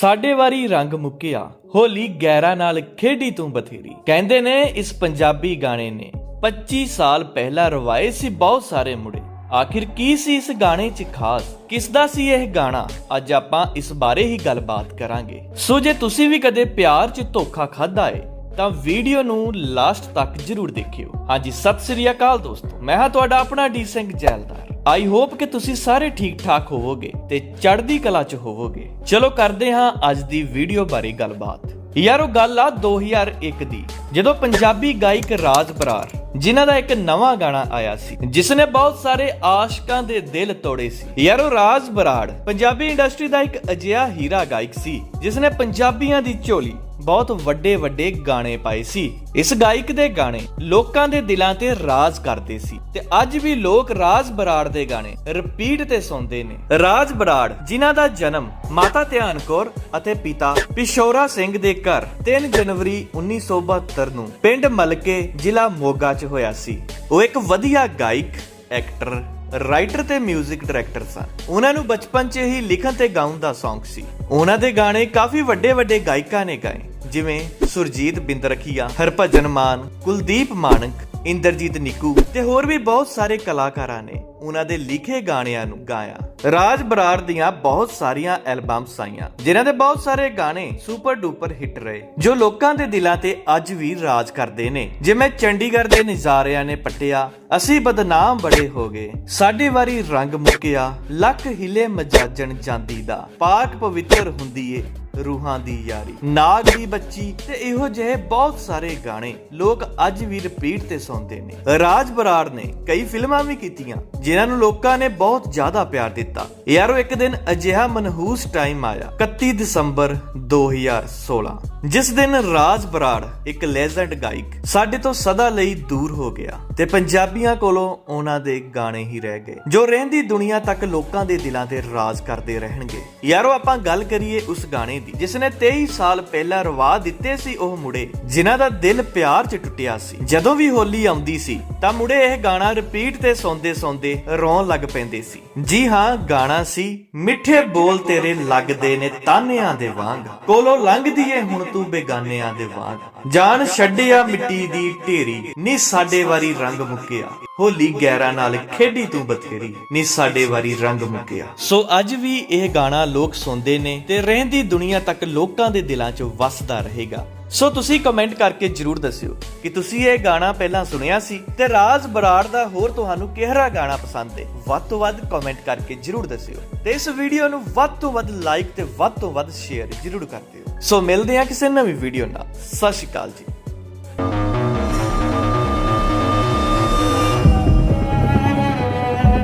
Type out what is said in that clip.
ਸਾਡੇ ਵਾਰੀ ਰੰਗ ਮੁੱਕਿਆ, ਹੋਲੀ ਗੈਰਾ ਨਾਲ ਖੇਡੀ ਤੂੰ ਬਥੇਰੀ। ਕਹਿੰਦੇ ਨੇ ਇਸ ਪੰਜਾਬੀ ਗਾਣੇ ਨੇ 25 ਸਾਲ ਪਹਿਲਾਂ ਰਵਾਏ ਸੀ ਬਹੁਤ ਸਾਰੇ ਮੁੰਡੇ। ਆਖਿਰ ਕੀ ਸੀ ਇਸ ਗਾਣੇ 'ਚ ਖਾਸ? ਕਿਸ ਦਾ ਸੀ ਇਹ ਗਾਣਾ? ਅੱਜ ਆਪਾਂ ਇਸ ਬਾਰੇ ਹੀ ਗੱਲਬਾਤ ਕਰਾਂਗੇ। ਸੋ ਜੇ ਤੁਸੀਂ ਵੀ ਕਦੇ ਪਿਆਰ 'ਚ ਧੋਖਾ ਖਾਦਾ ਏ ਤਾਂ ਵੀਡੀਓ ਨੂੰ ਲਾਸਟ ਤੱਕ ਜਰੂਰ ਦੇਖਿਓ। ਹਾਂਜੀ, ਸਤਿ ਸ੍ਰੀ ਅਕਾਲ ਦੋਸਤੋ। ਮੈਂ ਹਾਂ ਤੁਹਾਡਾ ਆਪਣਾ D Singh Jaildar. I hope ਕਿ ਤੁਸੀਂ ਸਾਰੇ ਠੀਕ ਠਾਕ ਹੋਵੋਗੇ ਤੇ ਚੜ੍ਹਦੀ ਕਲਾ 'ਚ ਹੋਵੋਗੇ। ਚਲੋ ਕਰਦੇ ਹਾਂ ਅੱਜ ਦੀ ਵੀਡੀਓ ਬਾਰੇ ਗੱਲਬਾਤ। ਯਾਰ, ਉਹ ਗੱਲ ਆ 2001 ਦੀ, ਜਦੋਂ ਪੰਜਾਬੀ ਗਾਇਕ ਰਾਜ ਬਰਾਰ, ਜਿਨ੍ਹਾਂ ਦਾ ਇੱਕ ਨਵਾਂ ਗਾਣਾ ਆਇਆ ਸੀ ਜਿਸ ਨੇ ਬਹੁਤ ਸਾਰੇ ਆਸ਼ਕਾਂ ਦੇ ਦਿਲ ਤੋੜੇ ਸੀ। ਯਾਰ, ਉਹ ਰਾਜ ਬਰਾੜ, ਪੰਜਾਬੀ ਇੰਡਸਟਰੀ ਦਾ ਇੱਕ ਅਜਿਹਾ ਹੀਰਾ ਗਾਇਕ ਸੀ ਜਿਸ ਨੇ ਪੰਜਾਬੀਆਂ ਦੀ ਝੋਲੀ ਬਹੁਤ ਵੱਡੇ ਵੱਡੇ ਗਾਣੇ ਪਾਏ ਸੀ। ਇਸ ਗਾਇਕ ਦੇ ਗਾਣੇ ਲੋਕਾਂ ਦੇ ਦਿਲਾਂ ਤੇ ਰਾਜ ਕਰਦੇ ਸੀ ਤੇ ਅੱਜ ਵੀ ਲੋਕ ਰਾਜ ਬਰਾੜ ਦੇ ਗਾਣੇ ਰਿਪੀਟ ਤੇ ਸੁਣਦੇ ਨੇ। ਰਾਜ ਬਰਾੜ, ਜਿਨ੍ਹਾਂ ਦਾ ਜਨਮ ਮਾਤਾ ਧਿਆਨ ਕੌਰ ਅਤੇ ਪਿਤਾ ਪਿਸ਼ੋਰਾ ਸਿੰਘ ਦੇ ਘਰ 3 ਜਨਵਰੀ 1972 ਨੂੰ ਪਿੰਡ ਮਲਕੇ ਜ਼ਿਲ੍ਹਾ ਮੋਗਾ 'ਚ ਹੋਇਆ ਸੀ। ਉਹ ਇੱਕ ਵਧੀਆ ਗਾਇਕ ਐਕਟਰ ਰਾਈਟਰ ਤੇ 뮤직 ਡਾਇਰੈਕਟਰ ਸਨ। ਉਹਨਾਂ ਨੂੰ ਬਚਪਨ 'ਚ ਹੀ ਲਿਖਣ ਤੇ ਗਾਉਣ ਦਾ ਸ਼ੌਂਕ ਸੀ। ਉਹਨਾਂ ਦੇ ਗਾਣੇ ਕਾਫੀ ਵੱਡੇ ਵੱਡੇ ਗਾਇਕਾਂ ਨੇ ਗਾਏ। ਜਿਵੇਂ ਸੁਰਜੀਤ ਬਿੰਦਰਖੀਆ, ਹਰਭਜਨ ਮਾਨ, ਕੁਲਦੀਪ ਮਾਨਕ, ਇੰਦਰਜੀਤ ਨਿੱਕੂ ਤੇ ਹੋਰ ਵੀ ਬਹੁਤ ਸਾਰੇ ਕਲਾਕਾਰਾਂ ਨੇ ਉਹਨਾਂ ਦੇ ਲਿਖੇ ਗਾਣਿਆਂ ਨੂੰ ਗਾਇਆ। ਰਾਜ ਬਰਾੜ ਦੀਆਂ ਬਹੁਤ ਸਾਰੀਆਂ ਐਲਬਮਸ ਆਈਆਂ, ਜਿਨ੍ਹਾਂ ਦੇ ਬਹੁਤ ਸਾਰੇ ਗਾਣੇ ਸੁਪਰ ਡੂਪਰ ਹਿੱਟ ਰਹੇ, ਜੋ ਲੋਕਾਂ ਦੇ ਦਿਲਾਂ ਤੇ ਅੱਜ ਵੀ ਰਾਜ ਕਰਦੇ ਨੇ। ਜਿਵੇਂ ਚੰਡੀਗੜ੍ਹ ਦੇ ਨਜ਼ਾਰਿਆਂ ਨੇ ਪੱਟਿਆ, ਅਸੀਂ ਬਦਨਾਮ ਬੜੇ ਹੋ ਗਏ। ਸਾਡੀ ਵਾਰੀ ਰੰਗ ਮੁੱਕਿਆ ਲੱਖ ਹਿਲੇ ਮਜਾਜਣ ਜਾਂਦੀ ਦਾ। ਪਾਕ ਪਵਿੱਤਰ ਹੁੰਦੀ ਏ ਰੂਹਾਂ ਦੀ ਯਾਰੀ। ਨਾਗ ਦੀ ਬੱਚੀ ਤੇ ਇਹੋ ਜਿਹੇ ਬਹੁਤ ਸਾਰੇ ਗਾਣੇ ਲੋਕ ਅੱਜ ਵੀ ਰਿਪੀਟ ਤੇ ਸੁਣਦੇ ਨੇ। ਰਾਜ ਬਰਾੜ ਨੇ ਕਈ ਫਿਲਮਾਂ ਵੀ ਕੀਤੀਆਂ, ਜਿਨ੍ਹਾਂ ਨੂੰ ਲੋਕਾਂ ਨੇ ਬਹੁਤ ਜ਼ਿਆਦਾ ਪਿਆਰ ਦਿੱਤਾ। ਯਾਰੋ, ਇੱਕ ਦਿਨ ਅਜਿਹਾ ਮਨਹੂਸ ਟਾਈਮ ਆਇਆ 31 ਦਸੰਬਰ 2016 ਜਿਸ ਦਿਨ ਰਾਜ ਬਰਾੜ, ਇੱਕ ਲੈਜੈਂਡ ਗਾਇਕ, ਸਾਡੇ ਤੋਂ ਸਦਾ ਲਈ ਦੂਰ ਹੋ ਗਿਆ ਤੇ ਪੰਜਾਬੀਆਂ ਕੋਲੋਂ ਉਹਨਾਂ ਦੇ ਗਾਣੇ ਹੀ ਰਹਿ ਗਏ, ਜੋ ਰਹਿੰਦੀ ਦੁਨੀਆ ਤੱਕ ਲੋਕਾਂ ਦੇ ਦਿਲਾਂ ਤੇ ਰਾਜ ਕਰਦੇ ਰਹਿਣਗੇ। ਯਾਰੋ, ਆਪਾਂ ਗੱਲ ਕਰੀਏ ਉਸ ਗਾਣੇ ਦੀ। ਜਿਸ ਨੇ 23 ਸਾਲ ਪਹਿਲਾਂ ਰਵਾ ਦਿੱਤੇ ਸੀ ਉਹ ਮੁੰਡੇ, ਜਿਨ੍ਹਾਂ ਦਾ ਦਿਲ ਪਿਆਰ 'ਚ ਟੁੱਟਿਆ ਸੀ। ਜਦੋਂ ਵੀ ਹੋਲੀ ਆਉਂਦੀ ਸੀ, ਤਾਂ ਮੁੰਡੇ ਇਹ ਗਾਣਾ ਰਿਪੀਟ ਤੇ ਸੁਣਦੇ ਸੁਣਦੇ ਰੋਣ ਲੱਗ ਪੈਂਦੇ ਸੀ। ਜੀ ਹਾਂ, ਗਾਣਾ ਸੀ, ਮਿੱਠੇ ਬੋਲ ਤੇਰੇ ਲੱਗਦੇ ਨੇ ਤਾਨਿਆਂ ਦੇ ਵਾਂਗ। ਕੋਲੋਂ ਲੰਘਦੀ ਏ ਹੁਣ ਤੂੰ ਬੇਗਾਨਿਆਂ ਦੇ ਵਾਂਗ। ਜਾਨ ਛੱਡਿਆ ਮਿੱਟੀ ਦੀ ਢੇਰੀ, ਨੀ ਸਾਡੇ ਵਾਰੀ ਰੰਗ ਮੁੱਕਿਆ। ਹੋਲੀ ਗੈਰਾ ਨਾਲ ਖੇਡੀ ਤੂੰ ਬਥੇਰੀ, ਨੀ ਸਾਡੇ ਵਾਰੀ ਰੰਗ ਮੁੱਕਿਆ। ਸੋ ਅੱਜ ਵੀ ਇਹ ਗਾਣਾ ਲੋਕ ਸੁਣਦੇ ਨੇ ਤੇ ਰਹਿੰਦੀ ਦੁਨੀਆ ਤੱਕ ਲੋਕਾਂ ਦੇ ਦਿਲਾਂ 'ਚ ਵੱਸਦਾ ਰਹੇਗਾ। ਸੋ ਤੁਸੀਂ ਕਮੈਂਟ ਕਰਕੇ ਜਰੂਰ ਦੱਸਿਓ ਕਿ ਤੁਸੀਂ ਇਹ ਗਾਣਾ ਪਹਿਲਾਂ ਸੁਣਿਆ ਸੀ ਤੇ ਰਾਜ ਬਰਾੜ ਦਾ ਹੋਰ ਤੁਹਾਨੂੰ ਕਿਹੜਾ ਗਾਣਾ ਪਸੰਦ ਹੈ? ਵੱਧ ਤੋਂ ਵੱਧ ਕਮੈਂਟ ਕਰਕੇ ਜਰੂਰ ਦੱਸਿਓ ਤੇ ਇਸ ਵੀਡੀਓ ਨੂੰ ਵੱਧ ਤੋਂ ਵੱਧ ਲਾਈਕ ਤੇ ਵੱਧ ਤੋਂ ਵੱਧ ਸ਼ੇਅਰ ਜਰੂਰ ਕਰ ਦਿਓ। ਸੋ ਮਿਲਦੇ ਹਾਂ ਕਿਸੇ ਨਵੀਂ ਵੀਡੀਓ ਨਾਲ। ਸਤਿ ਸ਼੍ਰੀ ਅਕਾਲ ਜੀ।